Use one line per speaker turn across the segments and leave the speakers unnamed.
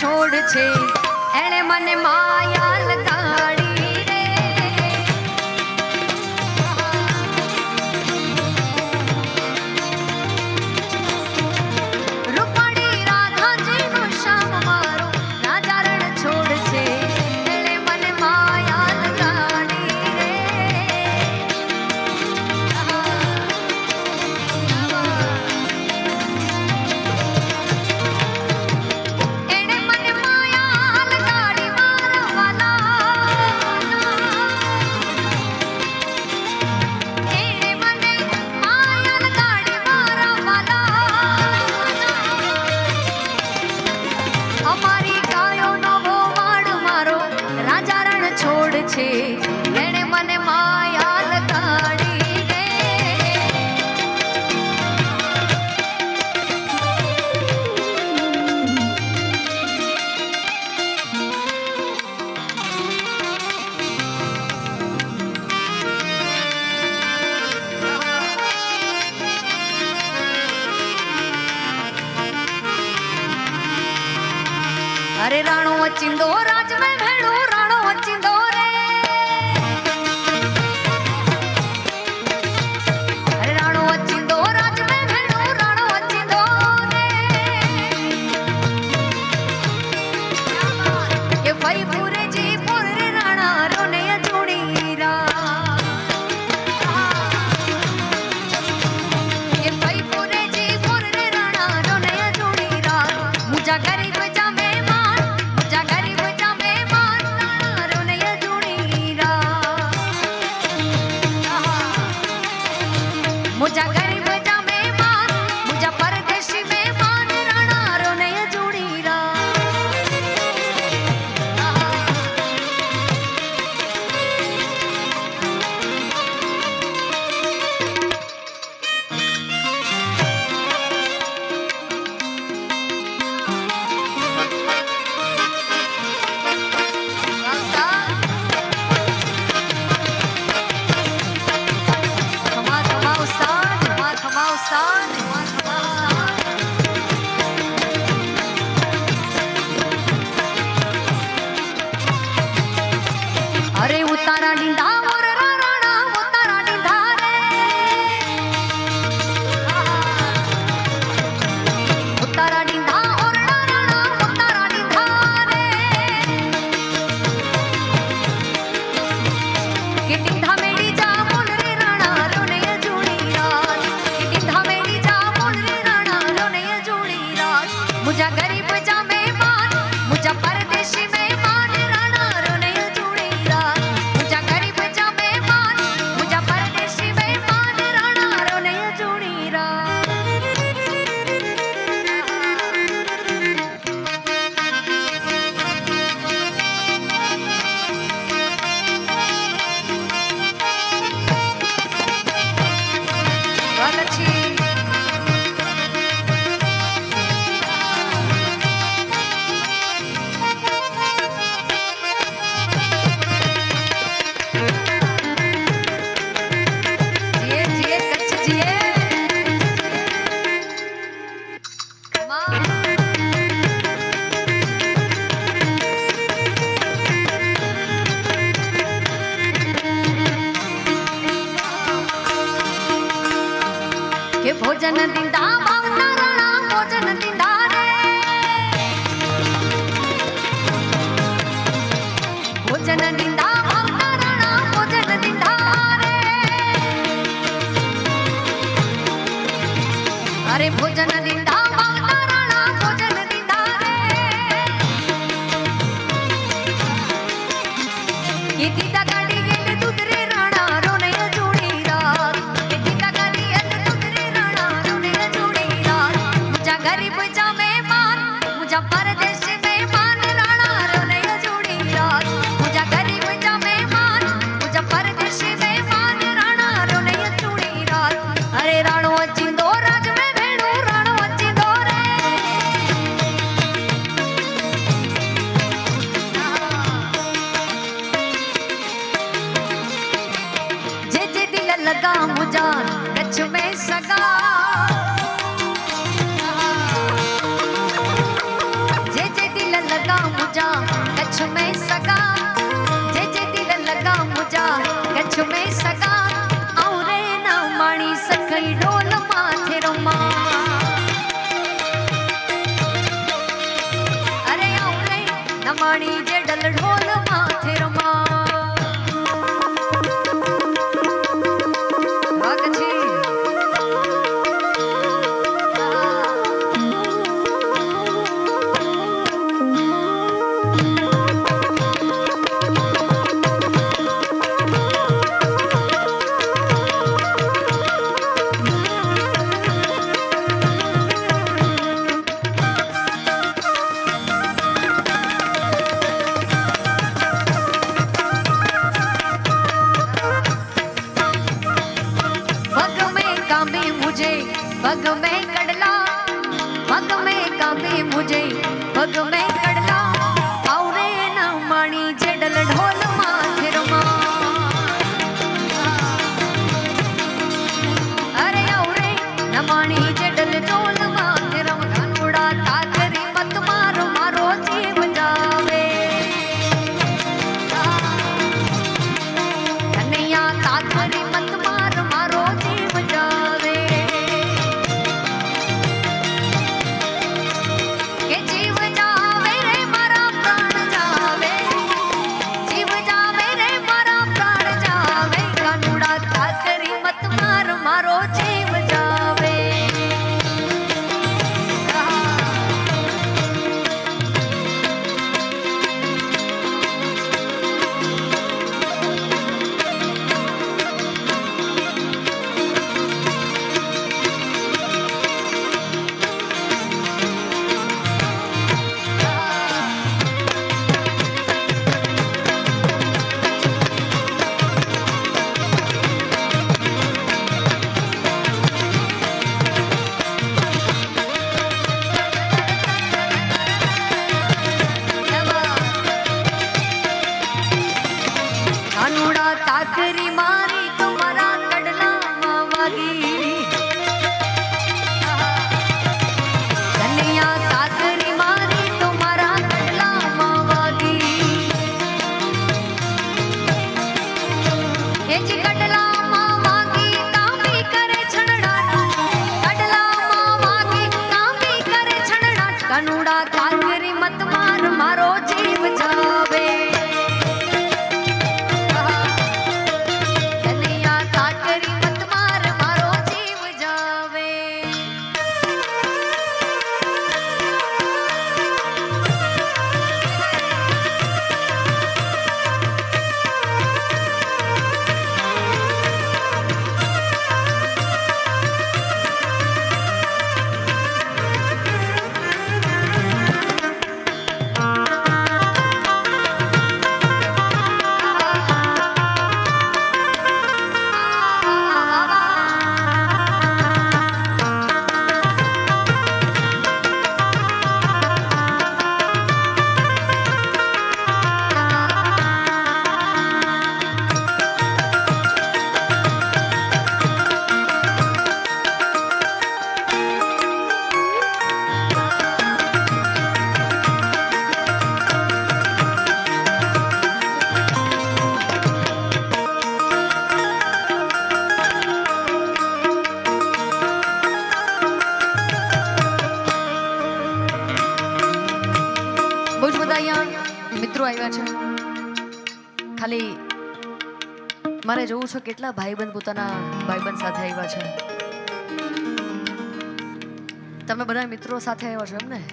છોડ છે એણે મને માયા લગાડી. 心多 ಯೋಚನದಿಂದ પાણી જે ડલઢોલ માથે पग में कड़ला पग में कभी मुझे पग में એ છે કેટલા ભાઈબંધ પોતાના ભાઈબંધ સાથે આવ્યા છે? તમે બધા મિત્રો સાથે આવ્યા છો એમ ને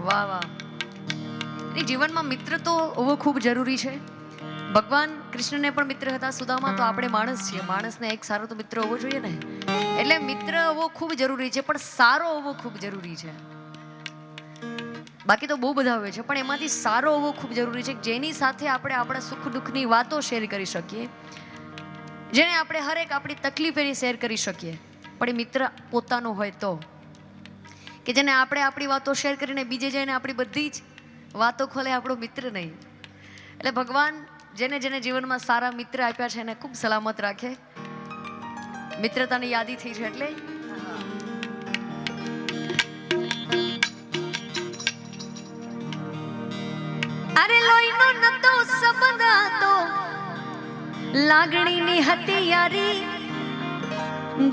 વાહ વાહ. એ જીવનમાં મિત્ર તો હોવો ખૂબ જરૂરી છે. ભગવાન કૃષ્ણને પણ મિત્ર હતા સુદામા, તો આપણે માણસ છીએ. માણસને એક સારો તો મિત્ર હોવો જોઈએ ને? એટલે મિત્ર હોવો ખૂબ જરૂરી છે, પણ સારો હોવો ખૂબ જરૂરી છે. બાકી તો બહુ બધા હોય છે, પણ એમાંથી સારો હોવો ખૂબ જરૂરી છે જેની સાથે આપણે આપણા સુખ દુઃખની વાતો શેર કરી શકીએ. જેને આપણે હરેક આપણી તકલીફ એની શેર કરી શકીએ. પણ એ મિત્ર પોતાનો હોય તો. કે જેને આપણે આપણી વાતો શેર કરીને બીજે જઈને આપણી બધી જ વાતો ખોલે આપણો મિત્ર નહીં. એટલે ભગવાન જેને જેને જીવનમાં સારા મિત્ર આપ્યા છે એને ખૂબ સલામત રાખે. મિત્રતાની યાદી થઈ છે એટલે લાગણીની હતી યારી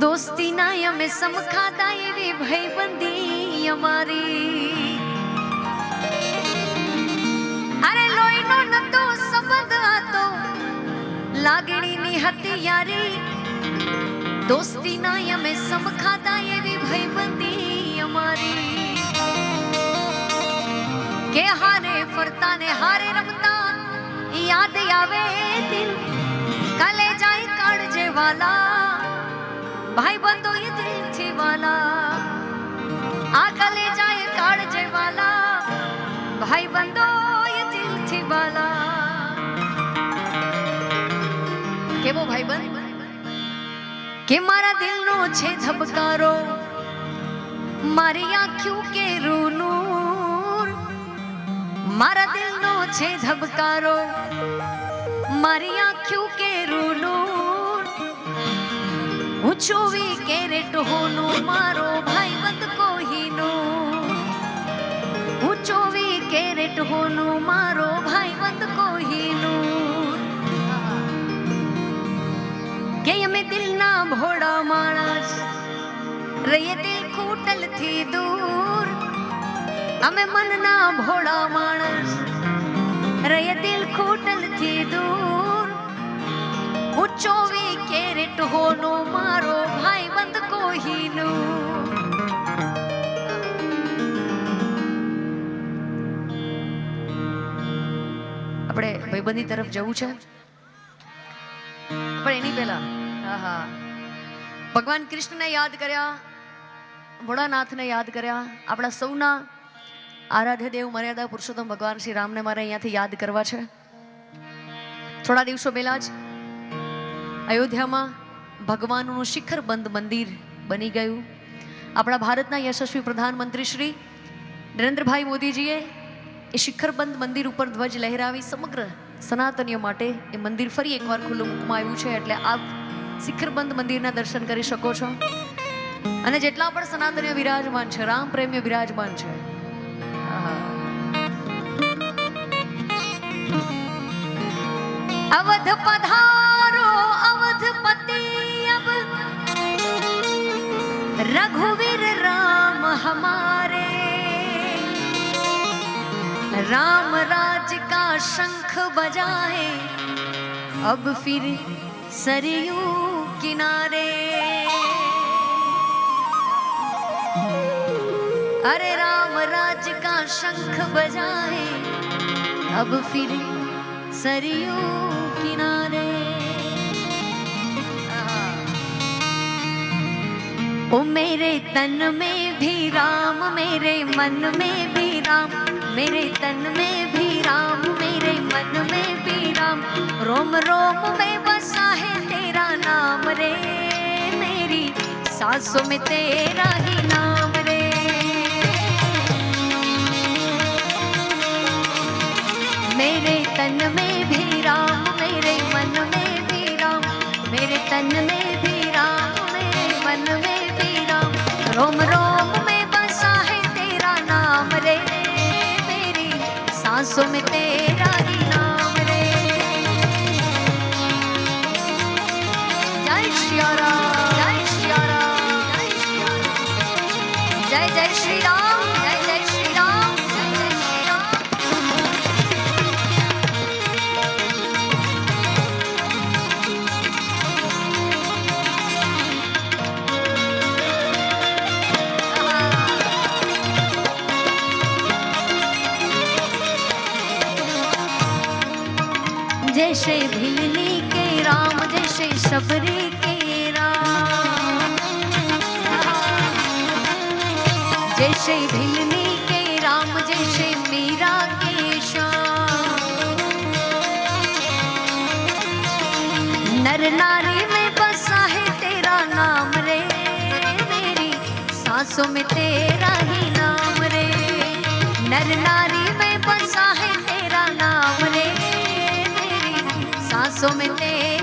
દોસ્તીના અમે સમખાતા એવી ભાઈબંધી અમારી અરે લોહીનો નતો સંબંધ હતો લાગણીની હતી યારી દોસ્તીના અમે સમખાતા એવી ભાઈબંધી અમારી કે હારે ફરતા ને હારે રમતા યાદ આવે દિલ કાલે જાય કાળજે વાલા ભાઈ બંધો એ દિલથી વાલા આ કાલે જાય કાળજે વાલા ભાઈ બંધો એ દિલથી વાલા કેવો ભાઈ બંધ? કે મારા દિલનો છે ધબકારો, મારી આંખ્યું કે રૂનું મારા દિલનો છે ધબકારો મારી આંખ્યું કે રૂનૂર હું ચોવી કેરેટ હોનું, મારો ભાઈ બંધ કોહીનું. હું ચોવી કેરેટ હોનું, મારો ભાઈ બંધ કોહીનું. કે અમે દિલના ભોળા માણસ, રહીએ દિલ ખૂટલથી દૂર. અમે મનના ભોળા માણસ, રહીએ દિલ ખૂટલથી દૂર. હું ચોવી કેરેટ હોનો મારો ભાઈ બંધ કોહીનું. આપણે ભાઈબંધી તરફ જવું છે? પણ એની પહેલા હા ભગવાન કૃષ્ણને યાદ કર્યા, ભોળાનાથને યાદ કર્યા, આપણા સૌના આરાધ્ય દેવ મર્યાદા પુરુષોત્તમ ભગવાન શ્રી રામને મારે અહીંયાથી યાદ કરવા છે. થોડા દિવસો પહેલા જ અયોધ્યામાં ભગવાનનું શિખર બંધ મંદિર બની ગયું. આપણા ભારતના યશસ્વી પ્રધાનમંત્રી શ્રી નરેન્દ્રભાઈ મોદીજીએ એ શિખરબંધ મંદિર ઉપર ધ્વજ લહેરાવી સમગ્ર સનાતનીઓ માટે એ મંદિર ફરી એકવાર ખુલ્લું મૂકવામાં આવ્યું છે. એટલે આપ શિખરબંધ મંદિરના દર્શન કરી શકો છો. અને જેટલા પણ સનાતનીઓ વિરાજમાન છે રામ પ્રેમીઓ વિરાજમાન છે. અવધ પધારો! रघुवीर राम हमारे राम राज का शंख बजाए अब फिर सरयू किनारे अरे राम राज का शंख बजाए अब फिर सरयू किनारे ओ मेरे तन में भी राम मेरे मन में भी राम मेरे तन में भी राम मेरे मन में भी राम रोम रोम में बसा है तेरा नाम रे मेरी सांसों में तेरा ही नाम रे मेरे तन में सांसों जैसे शबरी के राम। जैसे भिलनी के राम, जैसे मीरा के श्याम। नर नारी में बसा है तेरा नाम रे, मेरी सांसों में तेरा ही नाम रे। नर नारी में बसा है तेरा नाम रे, मेरी सांसों में तेरा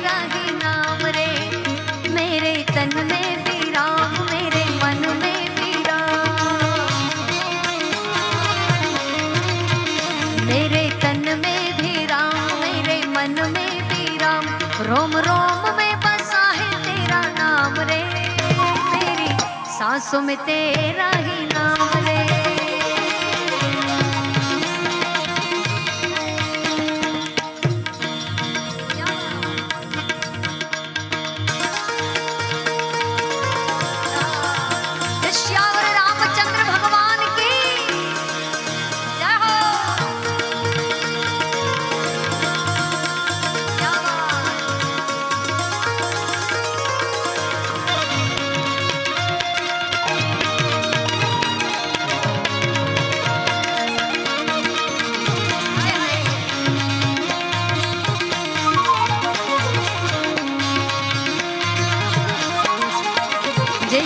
सांसों में तेरा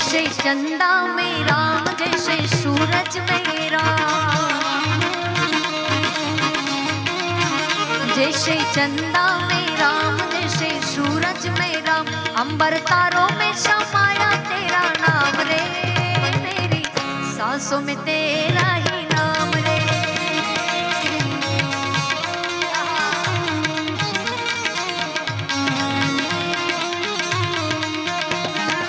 जैसे चंदा में राम जैसे सूरज में राम जैसे चंदा में राम जैसे सूरज में राम अंबर तारों में समाया तेरा नाम रे मेरी सांसों में तेरा